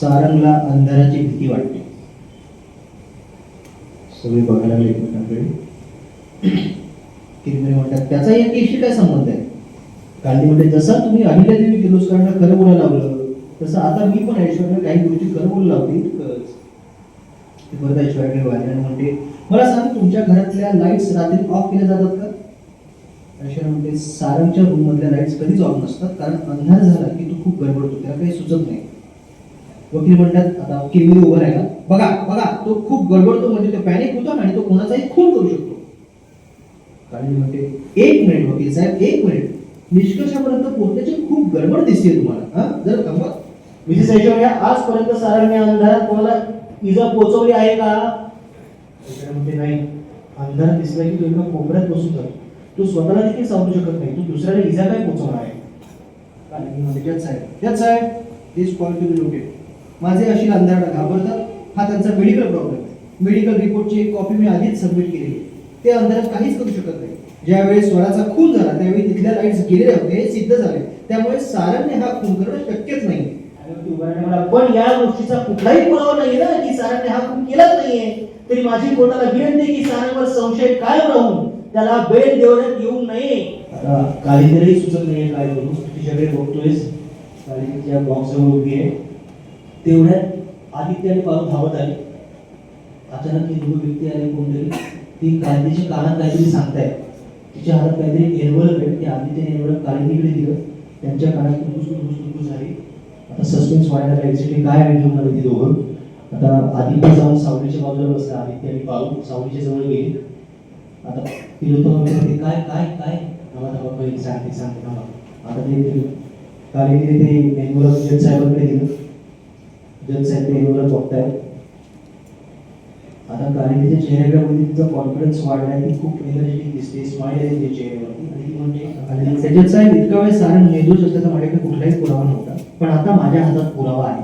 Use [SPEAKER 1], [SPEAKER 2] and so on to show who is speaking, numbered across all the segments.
[SPEAKER 1] सारंगला अंधाराची भीती वाटते. सगळे बघायला लागले एकमेकांकडे किरमिरे म्हणतात त्याचा या केशी काय संबंध आहे? गांधी म्हणते जसा तुम्ही अहिल्यादेवी किर्लोस्करांना खरं बोलायला लावलं तसं आता मी पण ऐश्वर्याला काही गोष्टी खरं बोलू लावते परत ऐश्वर्याकडे वाहिले म्हणते मला सांग तुमच्या घरातल्या लाईट्स रात्री ऑफ केल्या जातात का? ऐश्वर्या म्हणते सारंगच्या रूम मधल्या लाईट्स कधीच ऑफ नसतात कारण अंधार झाला की तू खूप गडबडतो त्याला काही सुचत नाही. वकील म्हणतात आता केविल उभं राहिला. बघा बघा तो खूप गडबडतो म्हणजे तो पॅनिक होतो आणि तो कोणाचाही खून करू शकतो. काळजी म्हणते एक मिनिट वकील साहेब एक मिनिट निष्कर्षापर्यंत पोहोचण्याची खूप गडबड दिसते तुम्हाला हा? जर थांबा. मिसेस ऐश्वर्या आजपर्यंत सारंगने अंधारात कोणाला इजा पोहोचवली आहे का? म्हणते नाही. अंधारात दिसला की तो एका कोपऱ्यात बसून जातो तू स्वतःला देखील सावरू शकत नाही. तू दुसऱ्याला इजा काय पोहोचवणार आहे? जज साहेब जज साहेब this point to be noted माझे अशील अंधाराला घाबरतात. हा त्यांचा मेडिकल प्रॉब्लेम आहे. मेडिकल रिपोर्टची एक कॉपी मी आधीच सबमिट केलेली आहे. ते अंधारात काहीच करू शकत नाही. ज्यावेळेस स्वराचा खून झाला त्यावेळी तिथल्या लाईट्स गेलेले होते हे सिद्ध झाले. त्यामुळे सारंगने हा खून करणं शक्यच नाही. पण या गोष्टीचा कुठलाही पुरावा नाही ना की सारंगने हा खून केलाच नाहीये. तरी माझी कोर्टाला विनंती की सारंगवर संशय कायम राहून त्याला बेल देवण्यात येऊ नये. कालिंदरही सुचत नाहीये काय करू तिच्याकडे बघतोयस. कालिंदरच्या बॉक्सवर उभी आहे. तेवढ्यात आदित्य आणि पारू धावत आले अचानक ती दोन व्यक्ती आले कोणतरी ती गांधीची कानात काहीतरी सांगतायत तिच्या हातात काहीतरी एनवलप आहे ते आदित्यने एनवलप कालिंदीकडे दिलं त्यांच्या कानात कुंकुस कुंकुस झाली आता सस्पेन्स वाढायला लागली काय आहे घेऊन ती दोघं आता आदित्य जाऊन सावलीच्या बाजूला बसला आदित्य आणि पारू सावलीच्या जवळ गेली आता तिलोत्तम म्हणते काय काय काय थांबा थांबा पहिले सांगते सांगते थांबा आता ते ते कालिंदी ते एनवलप जज साहेबांकडे दिलं जज साहेब बघतायत आता कालिंदीच्या चेहऱ्यावरती तिचा कॉन्फिडन्स वाढलाय ती खूप एनर्जेटिक दिसते स्माइल आहे तिच्या चेहऱ्यावरती. आणि म्हणजे त्याच्यात साहेब इतका वेळ सारंग निर्दोष असल्याचा माझ्याकडे कुठलाही पुरावा नव्हता. पण आता माझ्या हातात पुरावा आहे.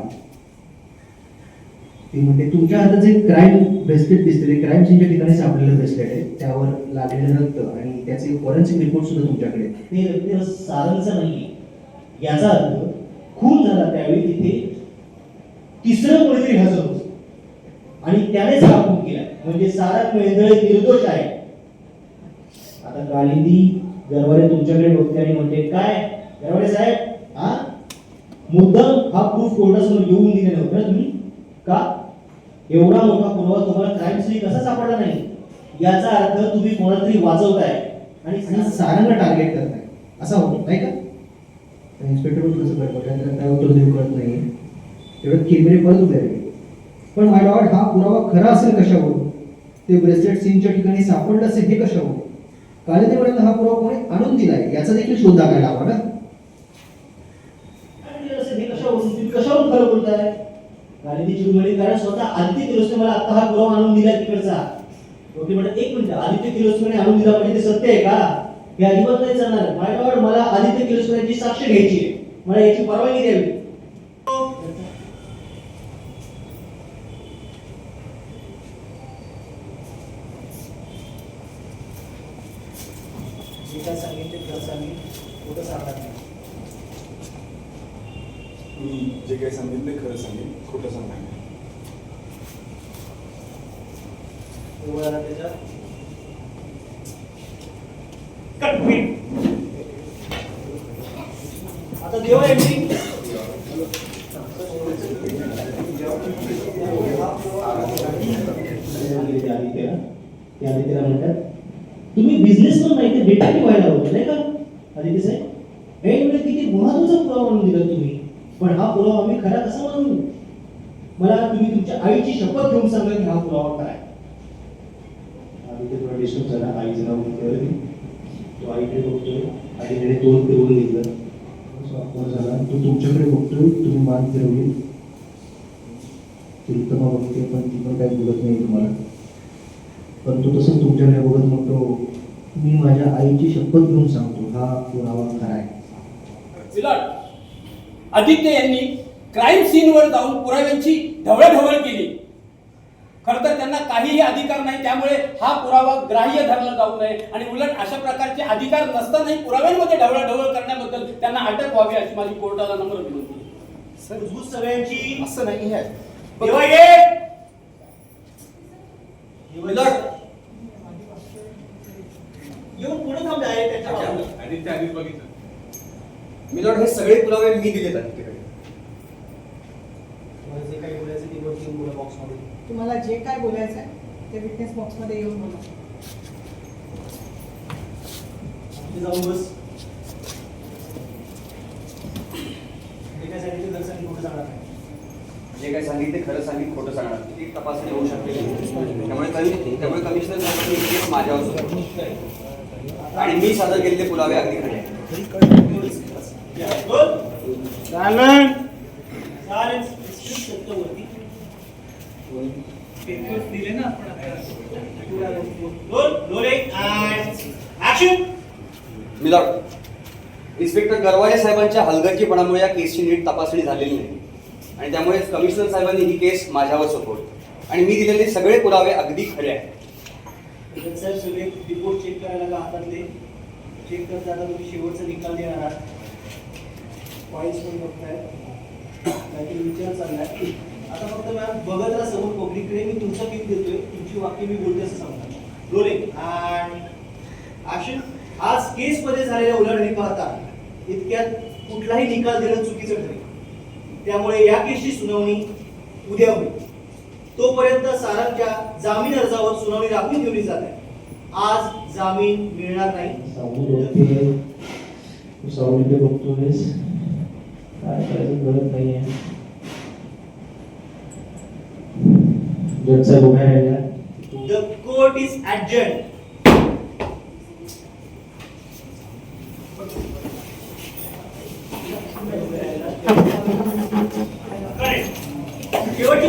[SPEAKER 1] ती म्हणते तुमच्या हातात जे क्राईम ब्रेसलेट दिसते ते क्राईम सीनच्या ठिकाणी सापडलेलं ब्रेसलेट आहे. त्यावर लागलेलं रक्त आणि त्याचे फॉरेन्सिक रिपोर्ट सुद्धा तुमच्याकडे
[SPEAKER 2] ते रक्त सारंगचं नाही याचा अर्थ खून झाला त्यावेळी तिथे तिसरं कोणीतरी हजर होत आणि त्यानेच हा खून केला. म्हणजे सारा मेंदळे निर्दोष आहे. आता गालिंदी गरवारे तुमच्याकडे बघते आणि म्हणते काय? गरवारे साहेब हा? मुद्दाम हा प्रूफ कोर्टासमोर येऊन दिले नव्हते ना तुम्ही? का? एवढा मोठा पुरावा तुम्हाला क्राईम सीन कसा सापडला नाही? याचा अर्थ तुम्ही कोणातरी वाचवताय आणि
[SPEAKER 1] आणि टार्गेट करताय. असा होतो नाही का? इन्स्पेक्टर कसं करतो? त्याला काय उत्तर देऊ करत नाही तेवढं कॅमेरे परत उभे पण माय लॉर्ड हा पुरावा खरा असेल कशावरून ते ब्रेसलेट सीनच्या ठिकाणी सापडलं असेल हे कशावरून कालिदेपर्यंत हा पुरावा कोणी आणून दिलाय? याचा देखील शोध लागायला हवा ना?
[SPEAKER 2] आणि कशावरून खरं बोलताय? गाडीची चिडवडी कारण स्वतः आदित्य किलोस्कर मला आता हा पुरावा आणून दिला तिकडचा. ओके म्हणतात एक मिनिट. आदित्य किलोस्करने आणून दिला म्हणजे ते सत्य आहे का? हे अजिबात नाही चालणार. माय मला आदित्य किलोस्करांची साक्ष घ्यायची आहे. मला याची परवानगी द्यावी. जे काय सांगितले खरं सांगितलं खोटं सांगणार नाही
[SPEAKER 3] मी जे काही सांगितलं खरं सांगेन खोटं सांगणार नाही
[SPEAKER 2] आला त्याच्यात आता देवा एंट्री
[SPEAKER 1] ते आदित्यला ते आदित्यला म्हणतात तुम्ही बिझनेसमन नाही ते डिटेक्टिव्ह व्हायला होतं नाही का? आदित्य साहेब ऐनवेळी म्हणजे किती महत्त्वाचा पुरावा म्हणून दिला तुम्ही. पण हा पुरावा आम्ही खरा कसा म्हणू मला तुम्ही तुमच्या आईची शपथ घेऊन सांगा की हा पुरावा काय आदित्य थोडा डिस्टर्ब झाला आईचं नाव घेतल्यावरती तो आईकडे बघतोय आईकडे तोंड फिरवून घेतलं. तो अपमान झाला तो तुमच्याकडे बघतोय तुम्ही मान फिरवली. ती बघते पण ती पण काही बोलत नाही तुम्हाला. परंतु तसंच तुमच्याकडे बघत म्हणतो मी माझ्या आईची शपथ घेऊन सांगतो हा पुरावा खरा आहे.
[SPEAKER 4] विलट आदित्य यांनी क्राईम सीनवर जाऊन पुराव्यांची ढवळाढवळ केली. खरं तर त्यांना काहीही अधिकार नाही त्यामुळे हा पुरावा ग्राह्य धरला जाऊ नये. आणि उलट अशा प्रकारचे अधिकार नसतानाही पुराव्यांमध्ये ढवळाढवळ करण्याबद्दल त्यांना अटक व्हावी अशी माझी कोर्टाला नम्र विनंती आहे.
[SPEAKER 2] कुजबूज सगळ्यांची
[SPEAKER 3] असं नाही आहे
[SPEAKER 2] ये
[SPEAKER 4] मिलॉर्ड
[SPEAKER 2] येऊन पुढे थांब डायरेक्ट त्याच्या
[SPEAKER 3] आदित्य आधीच बघितलं.
[SPEAKER 4] मिलॉर्ड हे सगळे पुरावे मी दिलेत अधिकाऱ्याकडे
[SPEAKER 2] तुम्हाला जे काही बोलायचं ते वरती येऊन बोला बॉक्समध्ये
[SPEAKER 5] तुम्हाला जे काय बोलायचं आहे ते विटनेस बॉक्समध्ये येऊन बोला.
[SPEAKER 2] तिथे जाऊन बस. जे काय सांगितलं दर्शन कुठे जाणार नाही.
[SPEAKER 6] जे काही सांगितले खरं सांगितलं खोटं सांगणार ती तपासणी होऊ शकते? त्यामुळे कमी त्यामुळे कमिशनर माझ्यावर. आणि मी सादर केलेले पुरावे अगदी खरे
[SPEAKER 2] दिले ना.
[SPEAKER 6] मिलॉर्ड इन्स्पेक्टर गरवाले साहेबांच्या हलगर्जीपणामुळे या केसची नीट तपासणी झालेली नाही. आणि त्यामुळे कमिशनर साहेबांनी ही केस माझ्यावर सोपवली. आणि मी दिलेले सगळे पुरावे अगदी खरे आहेत.
[SPEAKER 2] सर सगळे रिपोर्ट चेक करायला का हातातले चेक करता आता तुम्ही शेवटचा निकाल देणार आहात. पॉईंट्स पण बघताय. काहीतरी विचार चाललाय. आता फक्त मॅम बघत राहा समोर पब्लिककडे. मी तुमचा पिक देतोय. तुमची वाक्य मी बोलते असं सांगणार. रोलिंग अँड आशिष आज केस मध्ये झालेल्या उलाढाली पाहता इतक्यात कुठलाही निकाल देणं चुकीचं ठरेल. त्यामुळे या केसची सुनावणी उद्या होईल. तोपर्यंत सारंगच्या जामीन अर्जावर सुनावणी राखून ठेवली जात आहे. आज जामीन मिळणार नाही.
[SPEAKER 1] सावलीकडे बघतोयस. काय करायचं जज साहेब उभ्या राहिल्या.
[SPEAKER 2] द कोर्ट इज ऍडजर्न शेवटची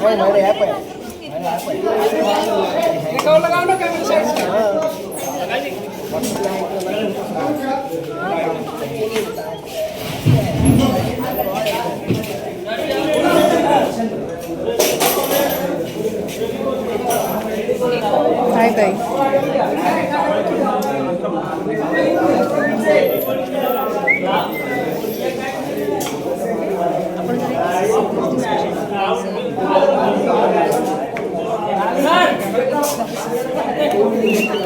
[SPEAKER 7] त्यामुळे मी पाच दिवसाच्या वर तुझ्यासोबत नाही. अशी नाहीये मी. मी नाहीये. हा.
[SPEAKER 4] बघा सर.
[SPEAKER 7] तुझ्या आवडीचं. हा? काय चाललंय?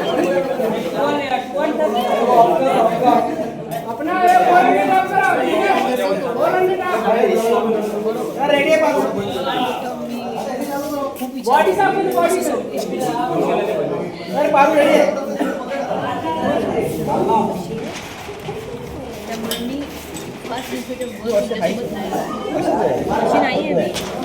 [SPEAKER 7] तुला इतकं वाईट वाटलं, इतकं वाईट वाटलं की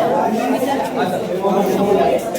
[SPEAKER 7] सांगितलं